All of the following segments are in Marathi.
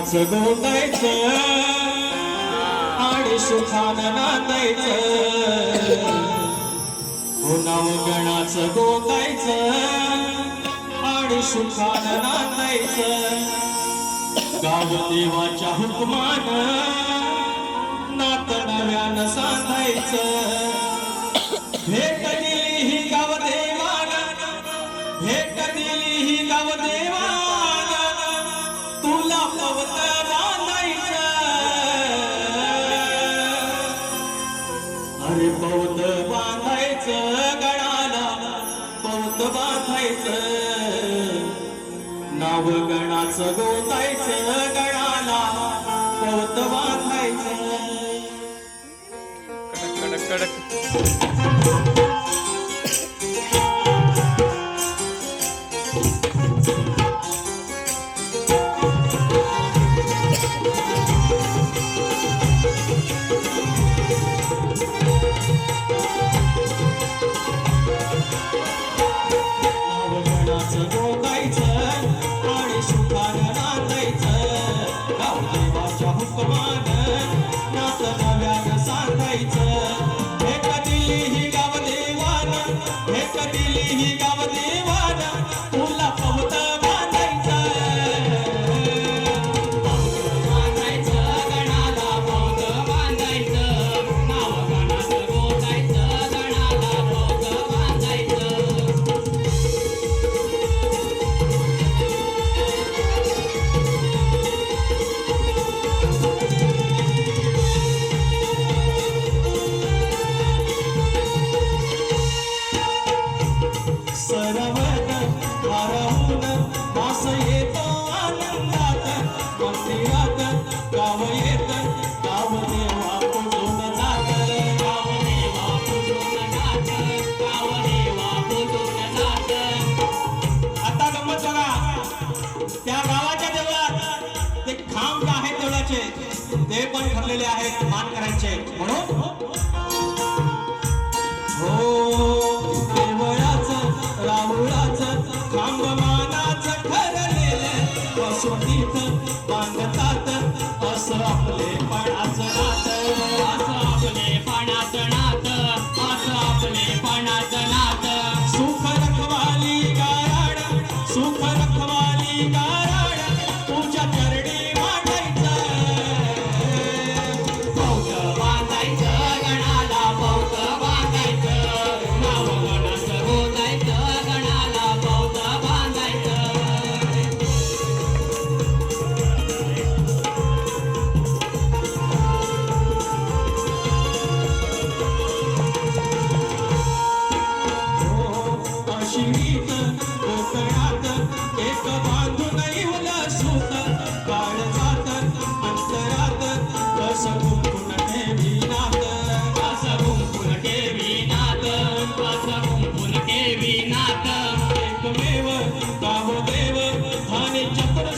नाच गोंदायच आणि सुखान नांदायच. नव गणाच गोंदायच आणि सुखान नांदायच. गाव देवाच्या हुकमान नात नव्यानं सांगायचं. भेट दिली ही गाव देवाना. भेट दिली ही गाव देवा गणाचं गोतायचं गणाला गवत बांधायचं कडक कडक. स्वप्नात नव्या ते पण ठरलेले आहेत मान करायचे. म्हणून हो देवळाच राहुळाच खांबमानाच ठरलेले वसुंधीत बांधतात असं आपले पणाचं नात.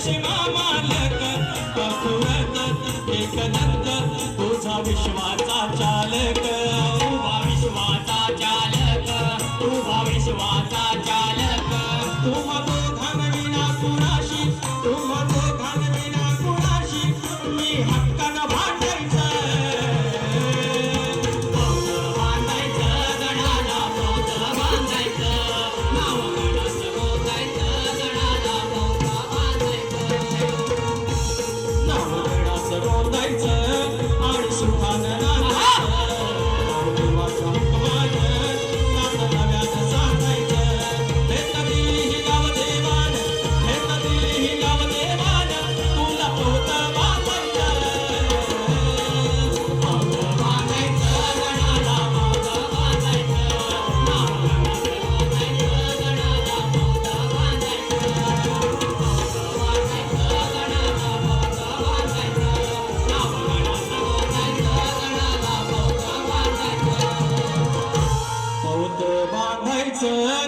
शिवा मालक अपुरत एकदंत तुझा विश्वाचा चालक. Oh.